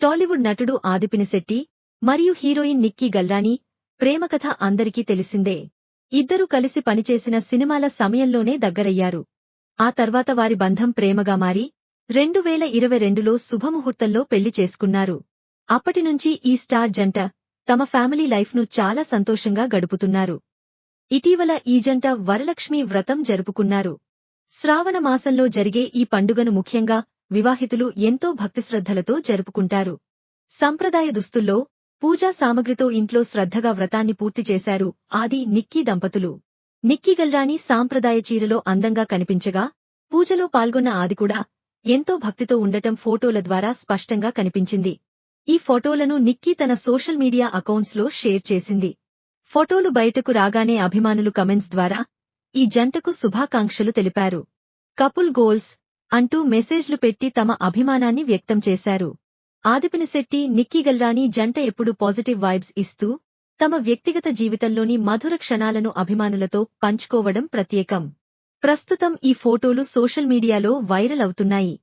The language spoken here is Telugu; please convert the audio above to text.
టాలీవుడ్ నటుడు ఆదిపినిశెట్టి మరియు హీరోయిన్ నిక్కీ గల్రాని ప్రేమకథ అందరికీ తెలిసిందే. ఇద్దరూ కలిసి పనిచేసిన సినిమాల సమయంలోనే దగ్గరయ్యారు. ఆ తర్వాత వారి బంధం ప్రేమగా మారి రెండు వేల ఇరవై రెండులో శుభముహూర్తంలో పెళ్ళి చేసుకున్నారు. అప్పటినుంచి ఈ స్టార్ జంట తమ ఫ్యామిలీ లైఫ్ను చాలా సంతోషంగా గడుపుతున్నారు. ఇటీవల ఈ జంట వరలక్ష్మి వ్రతం జరుపుకున్నారు. శ్రావణ మాసంలో జరిగే ఈ పండుగను ముఖ్యంగా వివాహితులు ఎంతో భక్తిశ్రద్ధలతో జరుపుకుంటారు. సంప్రదాయ దుస్తుల్లో పూజా సామగ్రితో ఇంట్లో శ్రద్ధగా వ్రతాన్ని పూర్తి చేశారు ఆది నిక్కీ దంపతులు. నిక్కీ గల్రాని సాంప్రదాయ చీరలో అందంగా కనిపించగా పూజలో పాల్గొన్న ఆది కూడా ఎంతో భక్తితో ఉండటం ఫోటోల ద్వారా స్పష్టంగా కనిపించింది. ఈ ఫోటోలను నిక్కీ తన సోషల్ మీడియా అకౌంట్స్లో షేర్ చేసింది. ఫోటోలు బయటకు రాగానే అభిమానులు కమెంట్స్ ద్వారా ఈ జంటకు శుభాకాంక్షలు తెలిపారు. కపుల్ గోల్స్ అంటూ మెసేజ్లు పెట్టి తమ అభిమానాన్ని వ్యక్తం చేశారు. ఆదిపినిశెట్టి నిక్కీ గల్రాని జంట ఎప్పుడు పాజిటివ్ వైబ్స్ ఇస్తూ తమ వ్యక్తిగత జీవితంలోని మధుర క్షణాలను అభిమానులతో పంచుకోవడం ప్రత్యేకం. ప్రస్తుతం ఈ ఫోటోలు సోషల్ మీడియాలో వైరల్ అవుతున్నాయి.